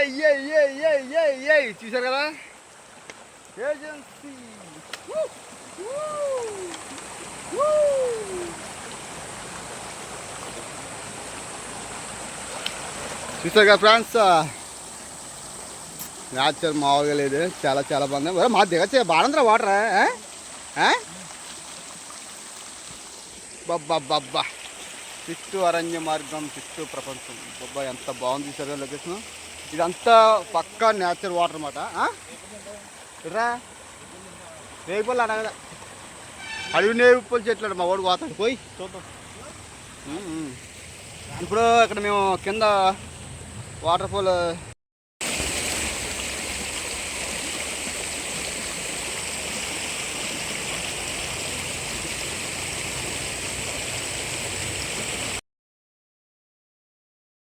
ఏయ్, ఏయ్, ఏయ్, ఏయ్, ఏయ్, ఏయ్, ఏయ్. చూశారు కదా ఏజెన్సీ వూ, వూ, వూ. చూసారు కదా ఫ్రెండ్స్ న్యాచురల్ మామూలుగా లేదు చాలా చాలా బాగుంది మరి మా దిగచ్చే బాగుందిరా వాటర్ బబ్బా బబ్బా చుట్టూ అరణ్య మార్గం చుట్టూ ప్రపంచం బబ్బా ఎంత బాగుంది చూసారు లొకేషన్ ఇదంతా పక్కా న్యాచురల్ వాటర్ అనమాట రా రేపులు అడగ అడవి నేపులు చెట్లు మా వాడు పోతాడు. పోయి చూద్దాం. ఇప్పుడు ఇక్కడ మేము కింద వాటర్ ఫాల్